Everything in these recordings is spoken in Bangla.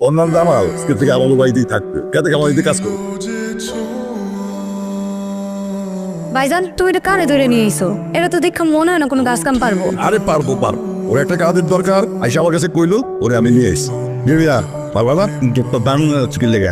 অন্যান্য আমার আজকে থেকে আমার বাড়িতেই থাকবে। কে থেকে আমার বাড়িতে কাজ করবে ভাইজান তুমি এটা কারে ধরে নিয়ে এসো এটা তো দেখে মনে হয় না কোনো কাজ কাম পারব। আরে পারব পারব। ওর একটা কাজের দরকার। আইসা আমার কাছে কইলো ওরে আমি নিয়ে এসছি বিবিয়া পারবা না? দারুণ লেগে?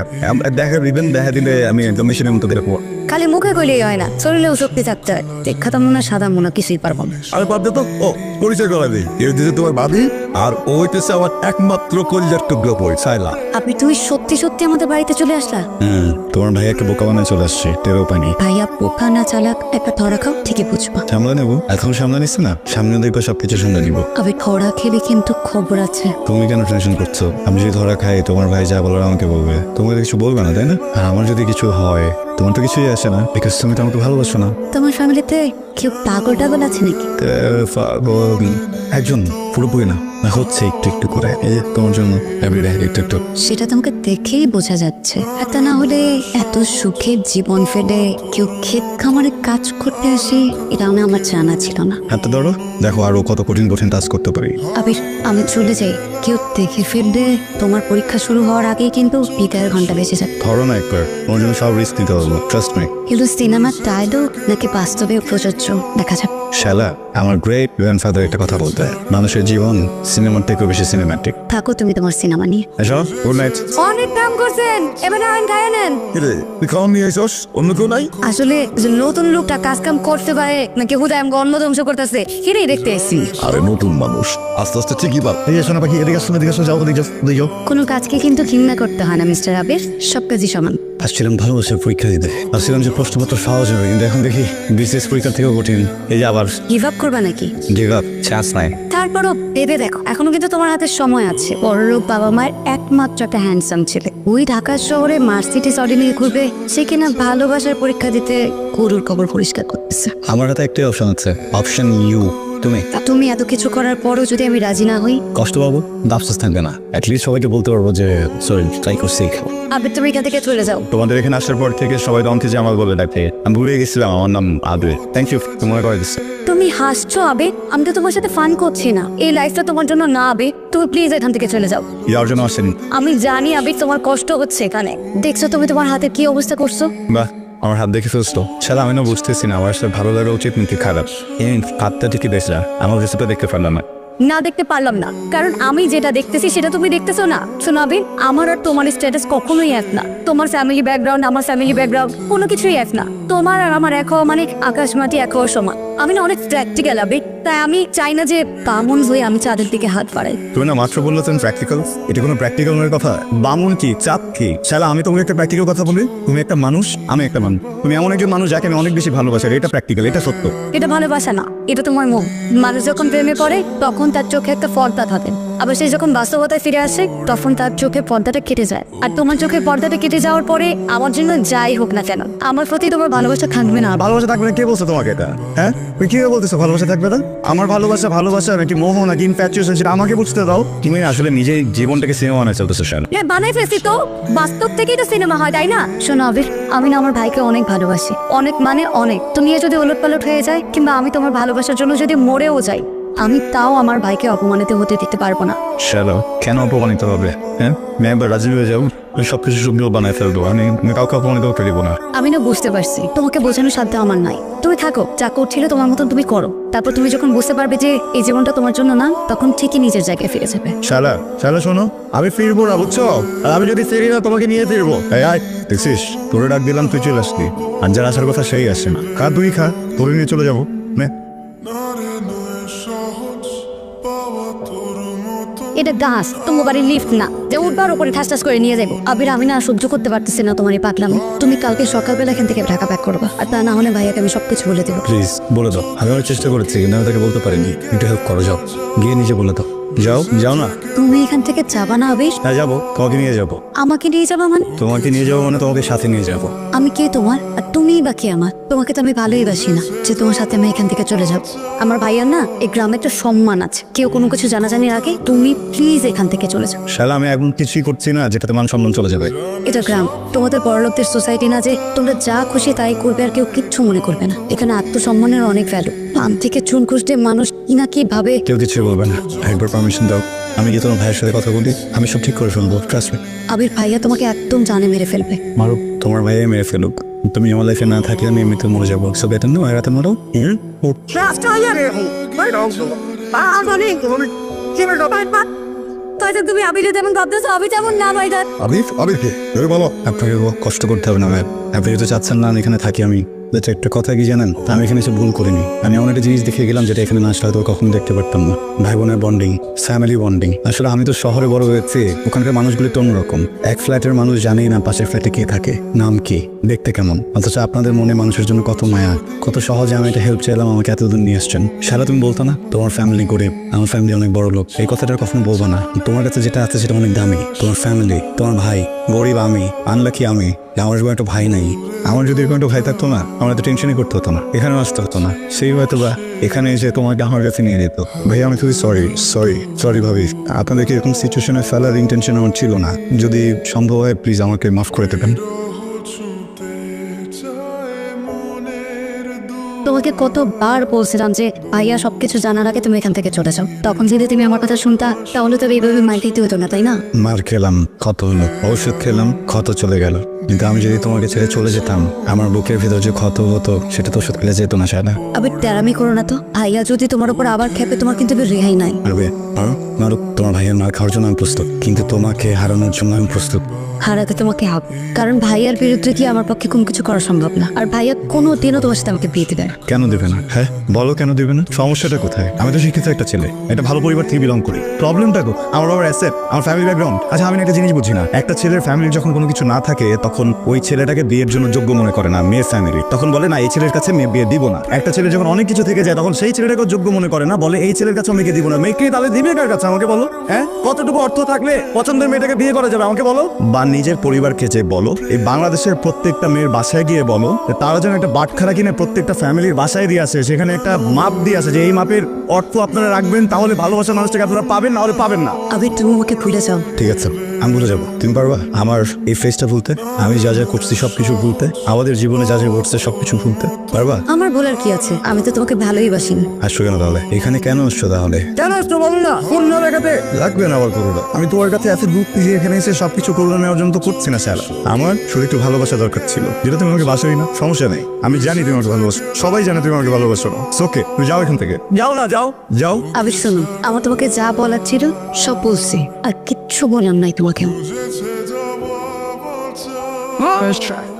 দেখা দিবেন দেখা দিলে আমি একদম মেশিনের মতো দেখব। খালি মুখে কইলেই হয় না শরীরেও শক্তি থাকতে হয়। দেখা তো মনে সাদা মনে কিছুই পারব না। আরে পারবে তো ও পরিচয় করা দিই এর দিতে তোমার ভাবি আর ও হইতেছে আমার একমাত্র কলিজার টুকরো বই সাইলা আপনি তুমি সত্যি সত্যি আমাদের বাড়িতে চলে আসলা? হুম তোমার ভাইয়াকে বোকা বানায় চলে আসছে টেরও পানি। ভাইয়া পোকা না চালাক একটা ধরা খাও ঠিকই বুঝবা। সামলে নেব। এখন সামলে নিচ্ছে না? সামনে দেখব সবকিছু সামলে নিবো। আবে ধরা খেলে কিন্তু খবর আছে। তুমি কেন টেনশন করছ? আমি যদি ধরা খাই তোমার ভাই যা বলার আমাকে বলবে। তোমাকে কিছু বলবে না তাই না? আর আমার যদি কিছু হয় তোমার তো কিছুই আসে না বিকজ তুমি তো আমাকে ভালোবাসো না। তোমার ফ্যামিলিতে কেউ পাগল টাগল আছে নাকি? পাগল। একজন পুরোপুরি না না হচ্ছে একটু একটু করে। এই যে তোমার জন্য এভরিডে একটু একটু। সেটা তোমাকে দেখেই বোঝা যাচ্ছে। আর তা না হলে এত সুখের জীবন ফেলে কেউ ক্ষেত খামারে কাজ করতে আসে এটা আমি আমার জানা ছিল না। হাতে ধরো দেখো আরও কত কঠিন কঠিন কাজ করতে পারি। আবির আমি চলে যাই। কেউ দেখে ফেললে তোমার পরীক্ষা শুরু হওয়ার আগেই কিন্তু বিদায়ের ঘণ্টা বেঁচে যাবে। ধরো না একবার তোমার জন্য সব রিস্ক নিতে পারব ট্রাস্ট মি এগুলো সিনেমার ডায়লগ নাকি বাস্তবে প্রযোজ্য দেখা যাক। শালা আমার গ্রেট গ্র্যান্ডফাদার একটা কথা বলতে মানুষের জীবন সিনেমার থেকেও বেশি সিনেম্যাটিক থাকো তুমি তোমার সিনেমা নিয়ে। এসো গুড নাইট অনেক দাম করছেন এবার আইন গায়ে নেন। তুই খাওয়ান নিয়ে আইসস? অন্য কেউ নাই? আসলে যে নতুন লোকটা কাজ কাম করতে পারে নাকি হুদায় আমাকে অন্ন ধ্বংস করতেছে সেটাই দেখতে এসেছি আরে নতুন মানুষ আস্তে আস্তে ঠিকই পার এই আসো না পাখি এদিকে আসো এদিকে আসো যাও এদিকে যাও এদিকে যাও। কোনো কাজকে কিন্তু ঘৃণা করতে হয় না মিস্টার আবির। সব কাজই সমান। আসছিলাম ভালোবাসার পরীক্ষা দিতে। আসছিলাম যে প্রশ্নপত্র সহজ হবে কিন্তু এখন দেখি বিশেষ পরীক্ষা থেকেও কঠিন। এই যে আবার গিভ আপ করবা নাকি? গিভ আপ চান্স নাই। তারপরও ভেবে দেখো এখনও কিন্তু তোমার হাতে সময় আছে। বড়লোক বাবা মায়ের একমাত্র একটা হ্যান্ডসাম ছেলে। ওই ঢাকার শহরে মার্সিডিস অডি নিয়ে ঘুরবে সে কিনা ভালোবাসার পরীক্ষা দিতে গরুর কবর পরিষ্কার করতেছে। আমার হাতে একটাই অপশন আছে অপশন ইউ তুমি? তা তুমি এত কিছু করার পরও যদি আমি রাজি না হই? কষ্ট পাবো আফসোস থাকবে না। অ্যাটলিস্ট সবাইকে বলতে পারব যে সরি ট্রাই করছি। আবির তুমি এখান থেকে চলে যাও। তোমাদের এখানে আসার পর থেকে সবাই আমাকে জামাল বলে ডাকে আমি ভুলে গেছিলাম আমার নাম আদে থ্যাংক ইউ তোমার করে দিচ্ছে। তুমি হাসছো আবে আমি তো তোমার সাথে ফান করছি না। এই লাইফটা তোমার জন্য না আবে তুমি প্লিজ এখান থেকে চলে যাও। ইয়ার জন্য আসেনি। আমি জানি আবির তোমার কষ্ট হচ্ছে এখানে। দেখছ তুমি তোমার হাতে কি অবস্থা করছ? বাহ আমার হাত দেখে সুস্থ। সেটা আমি না বুঝতেছি না, আমার ভালো লাগা উচিত নাকি খারাপ। এই হাতটা ঠিকই দেখছিলাম আমার কিছুটা দেখতে পারলাম না। না দেখতে পারলাম না, কারণ আমি যেটা দেখতেছি সেটা তুমি দেখতেছো না। শোনো আবির আমার আর তোমার স্ট্যাটাস কখনোই এক না। তোমার ফ্যামিলি ব্যাকগ্রাউন্ড আমার ফ্যামিলি ব্যাকগ্রাউন্ড কোনো কিছুই এক না। তোমার আর আমার এক হওয়া মানে আকাশ মাটি এক হওয়ার সমান। আমি না অনেক প্র্যাকটিক্যাল আবির তাই আমি চাই না যে বামুন হয়ে আমি চাঁদের দিকে হাত বাড়াই। তুমি না মাত্র বলল তুমি প্র্যাকটিক্যাল এটা কোনো প্র্যাকটিক্যাল নয় কথা। বামুন কি চাপ কি? শালা আমি তোমাকে একটা প্র্যাকটিক্যাল কথা বলি। তুমি একটা মানুষ আমি একটা মানুষ। তুমি এমন একজন মানুষ যাকে আমি অনেক বেশি ভালোবাসি এটা প্র্যাকটিক্যাল এটা সত্য। এটা ভালোবাসা না এটা তোমার মন। মানুষ যখন প্রেমে পড়ে তখন তার চোখে একটা ফর্দা থাকে। আবার সে যখন বাস্তবতায় ফিরে আসে তখন তার চোখে পর্দাটা কেটে যায়। আর তোমার চোখে পর্দাটা কেটে যাওয়ার পরে আমার জন্য যাই হোক না কেন আমার প্রতি তোমার ভালোবাসা থাকবে না। ভালোবাসা থাকবে না? কে বলছে তোমাকে এটা? হ্যাঁ? তুমি কি বলতেছো ভালোবাসা থাকবে না? আমার ভালোবাসা ভালোবাসা নাকি মোহ নাকি ইনফ্যাচুয়েশন সেটা আমাকে বুঝতে দাও। তুমি আসলে নিজের জীবনটাকে সিনেমা বানায় চলতেছো শালা। হ্যাঁ বানাই ফেলছি তো। বাস্তব থেকেই তো সিনেমা হয় তাই না? শোনো আবির আমি না আমার ভাইকে অনেক ভালোবাসি। অনেক মানে অনেক। তুমি যদি ওলট পালট হয়ে যায় কিংবা আমি তোমার ভালোবাসার জন্য যদি মরেও যাই আমি তাও আমার ভাইকে অপমানিত হতে দিতে পারব না। শ্যালো কেন অপমানিত হবে হ্যাঁ? আমি একবার রাজি হয়ে যাব আমি সব কিছু সুন্দর বানায় ফেলব আমি আমি কাউকে অপমানিত করতে দিব না। আমি না বুঝতে পারছি তোমাকে বোঝানোর সাধ্য আমার নাই। তুমি থাকো যা করছিলে তোমার মতন তুমি করো। তারপর তুমি যখন বুঝতে পারবে যে এই জীবনটা তোমার জন্য না তখন ঠিকই নিজের জায়গায় ফিরে যাবে। শালা শালা শোনো আমি ফিরবো না বুঝছ? আর আমি যদি ফিরি না তোমাকে নিয়ে ফিরবো। এই আয় দেখছিস? তোরে ডাক দিলাম তুই চলে আসলি। আর যার আসার কথা সেই আসে না। খা তুই খা তোরে নিয়ে চলে যাব। এটা গাছ, তোমার বাড়ির লিফট না। যে উঠবার উপরে ঠাস ঠাস করে নিয়ে যাব আবির, আমি না সহ্য করতে পারতেছি না তোমার এই পাগলাম। তুমি কালকে সকালবেলা এখান থেকে ঢাকা প্যাক করবা। আর তা না হলে ভাইয়াকে আমি সবকিছু বলে দেবো। প্লিজ বলে দাও। আমি অনেক চেষ্টা করেছি, কিন্তু আমি তাকে বলতে পারিনি। একটু হেল্প করো, যাও। গিয়ে নিজে বলে দাও। যাও যাও না। তুমি এখান থেকে যাবা না আবির হ্যাঁ যাব। তোমাকে নিয়ে যাব। আমাকে নিয়ে যাবা মানে? তোমাকে নিয়ে যাব মানে তোমাকে সাথে নিয়ে যাব। আমি কে তোমার? আর তুমিই বা কে আমার? তোমাকে তো আমি ভালোই বাসি না যে তোমার সাথে আমি এখান থেকে চলে যাব। আমার ভাইয়ার না এই গ্রামে একটা সম্মান আছে। কেউ কোনো কিছু জানা জানাজানির আগে তুমি প্লিজ এখান থেকে চলে যাও। শালা আমি এখন কিছুই করছি না যেটাতে মান সম্মান চলে যাবে। এটা গ্রাম। তোমাদের বড়লোকদের সোসাইটি না যে তোমরা যা খুশি তাই করবে আর কেউ কিচ্ছু মনে করবে না। এখানে আত্মসম্মানের অনেক ভ্যালু পান থেকে চুন খুঁজতে মানুষ কি না কি ভাবে? কেউ কিছু বলবে না। একবার পারমিশন দাও। আমি কি তোমার ভাইয়ের সাথে কথা বলি। আমি সব ঠিক করে শুনব ট্রাস্ট মি আবির ভাইয়া তোমাকে একদম জানে মেরে ফেলবে। মারুক তোমার ভাইয়ে মেরে ফেলুক। তুমি আমার লাইফে না থাকলে আমি এমনিতে মরে যাব। সো বেটার না রাতে মারো হুম? তুমি আবির যেমন ভাবতেছো না ভাইটা আবির? আবির কে? এবার বলো। আপনাকে কষ্ট করতে হবে না ভাই। আপনি যেহেতু চাচ্ছেন না আমি এখানে থাকি আমি। এটা একটা কথা কি জানেন? আমি এখানে এসে ভুল করিনি। আমি এমন একটা জিনিস দেখে গেলাম যেটা এখানে না আসলে হয়তো কখনো দেখতে পারতাম না। ভাই বোনের বন্ডিং ফ্যামিলি বন্ডিং আসলে আমি তো শহরে বড় হয়েছি, ওখানকার মানুষগুলি তো অন্যরকম। এক ফ্ল্যাটের মানুষ জানেই না পাশের ফ্ল্যাটে কে থাকে। নাম কি? দেখতে কেমন? অথচ আপনাদের মনে মানুষের জন্য কত মায়া। কত সহজে আমি একটা হেল্প চাইলাম আমাকে এতদিন নিয়ে আসছেন। সারা তুমি বলতো না? তোমার ফ্যামিলি গরিব, আমার ফ্যামিলি অনেক বড় লোক। এই কথাটা কখনো বলব না। তোমার কাছে যেটা আছে সেটা অনেক দামি। তোমার ফ্যামিলি তোমার ভাই, গরিব আমি আনলাকি আমি। যে আমার এরকম একটা ভাই নাই। আমার যদি এরকম একটা ভাই থাকতো না, আমার তো টেনশনই করতে হতো না। এখানে আসতে হতো না। সেই হয়তো বা এখানে এসে তোমাকে আমার কাছে নিয়ে যেত। ভাই, আমি খুবই সরি সরি সরি ভাবি। আপনাদেরকে এরকম সিচুয়েশনে ফেলার ইন্টেনশন আমার ছিল না? যদি সম্ভব হয় প্লিজ আমাকে মাফ করে দেবেন। তোমাকে কতবার বলছিলাম যে ভাইয়া সবকিছু জানার আগে তুমি এখান থেকে চলে যাও। তখন যদি তুমি আমার কথা শুনতা তাহলে তো এইভাবে মার দিতে হতো না তাই না? মার খেলাম ক্ষত হলো ঔষধ খেলাম ক্ষত চলে গেল। কিন্তু আমি যদি তোমাকে ছেড়ে চলে যেতাম আমার বুকের ভিতর যে ক্ষত হতো সেটা তো ওষুধ খেলে যেত না সায়না আবার তেরামি করো না তো। ভাইয়া যদি তোমার উপর আবার খেপে তোমার কিন্তু রেহাই নাই। মারুক তোমার ভাইয়ের মার খাওয়ার জন্য আমি প্রস্তুত কিন্তু তোমাকে হারানোর জন্য আমি প্রস্তুত। হারাতে তোমাকে হবে কারণ ভাইয়ার বিরুদ্ধে কি আমার পক্ষে কোনো কিছু করা সম্ভব না? আর ভাইয়া কোনো দিনও তোমার সাথে আমাকে বিয়ে না। কেন দেবে না? হ্যাঁ? বলো কেন দেবে না? সমস্যাটা কোথায়? আমি তো শিক্ষিত একটা ছেলে একটা ভালো পরিবার থেকে বিলং করি। প্রবলেমটা কো? আমার বাবার অ্যাসেট আমার ফ্যামিলি ব্যাকগ্রাউন্ড আচ্ছা আমি একটা জিনিস বুঝি না। একটা ছেলের ফ্যামিলি যখন কোনো কিছু না থাকে তখন ওই ছেলেটাকে বিয়ের জন্য যোগ্য মনে করে না মেয়ের ফ্যামিলি তখন বলে না এই ছেলের কাছে মেয়ে বিয়ে দিব না। একটা ছেলে যখন অনেক কিছু থেকে যায় তখন সেই ছেলেটাকে যোগ্য মনে করে না বলে এই ছেলের কাছে মেয়েকে দিব না। মেয়েকে তাহলে দিবে কার কাছে আমাকে বলো। হ্যাঁ? কতটুকু অর্থ থাকলে পছন্দের মেয়েটাকে বিয়ে করা যাবে আমাকে বলো? বা নিজের পরিবারকে যে বলো এই বাংলাদেশের প্রত্যেকটা মেয়ের বাসায় গিয়ে বলো যে তারা যেন একটা বাটখারা কিনে প্রত্যেকটা ফ্যামিলির বাসায় দিয়ে আসে সেখানে একটা মাপ দিয়ে আসে যে এই মাপের অর্থ আপনারা রাখবেন তাহলে ভালোবাসার মানুষটাকে আপনারা পাবেন না হলে পাবেন না। আবির তুমি আমাকে ভুলে যাও। ঠিক আছে। আমি ভুলে যাব। তুমি পারবা? আমার এই ফেসটা ভুলতে আমি যা যা করছি সবকিছু ভুলতে আমাদের জীবনে যা যা ঘটছে সবকিছু ভুলতে পারবা? আমার বলার কি আছে? আমি তো তোমাকে ভালোই বাসি। না আসছো কেন তাহলে? এখানে কেন আসছো তাহলে? কেন আসছো বলো না? লাগবে না আবার করোনা। আমি তোমার কাছে এত দুধ দিয়ে এখানে এসে সবকিছু করোনা নেওয়ার জন্য তো করছি না স্যার আমার শুধু একটু ভালোবাসা দরকার ছিল। যেটা তুমি আমাকে বাসোই না সমস্যা নেই। আমি জানি তুমি আমাকে ভালোবাসো। সবাই জানে তুমি আমাকে ভালোবাসো না। ওকে তুমি যাও এখান থেকে। যাও না যাও। যাও। আবির শোনো আমার তোমাকে যা বলার ছিল সব বলছি। আর কিচ্ছু বললাম নাই তোমাকে First track.